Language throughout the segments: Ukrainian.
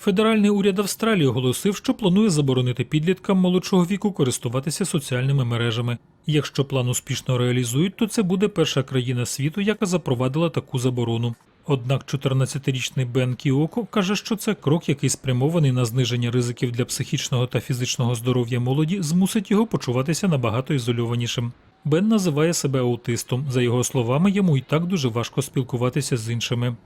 Федеральний уряд Австралії оголосив, що планує заборонити підліткам молодшого віку користуватися соціальними мережами. Якщо план успішно реалізують, то це буде перша країна світу, яка запровадила таку заборону. Однак 14-річний Бен Кіоко каже, що це крок, який спрямований на зниження ризиків для психічного та фізичного здоров'я молоді, змусить його почуватися набагато ізольованішим. Бен називає себе аутистом. За його словами, йому і так дуже важко спілкуватися з іншими.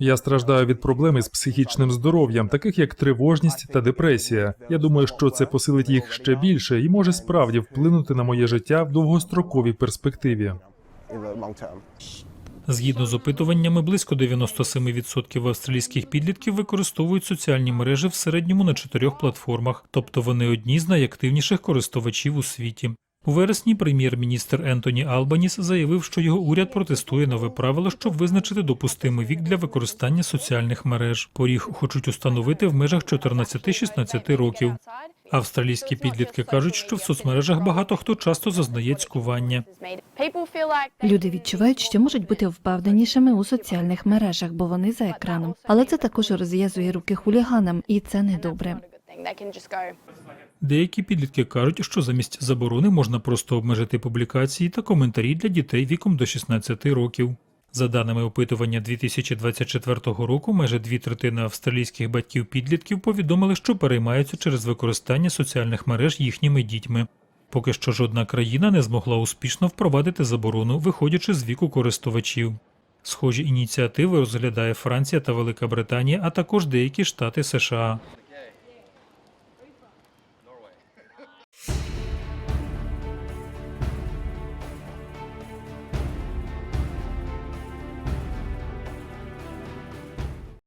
Я страждаю від проблеми з психічним здоров'ям, таких як тривожність та депресія. Я думаю, що це посилить їх ще більше і може справді вплинути на моє життя в довгостроковій перспективі. Згідно з опитуваннями, близько 97% австралійських підлітків використовують соціальні мережі в середньому на чотирьох платформах, тобто вони одні з найактивніших користувачів у світі. У вересні прем'єр-міністр Ентоні Албаніс заявив, що його уряд протестує нове правило, щоб визначити допустимий вік для використання соціальних мереж. Поріг хочуть установити в межах 14-16 років. Австралійські підлітки кажуть, що в соцмережах багато хто часто зазнає цькування. Люди відчувають, що можуть бути впевненішими у соціальних мережах, бо вони за екраном. Але це також розв'язує руки хуліганам, і це не добре. Деякі підлітки кажуть, що замість заборони можна просто обмежити публікації та коментарі для дітей віком до 16 років. За даними опитування 2024 року, майже дві третини австралійських батьків підлітків повідомили, що переймаються через використання соціальних мереж їхніми дітьми. Поки що жодна країна не змогла успішно впровадити заборону, виходячи з віку користувачів. Схожі ініціативи розглядає Франція та Велика Британія, а також деякі штати США.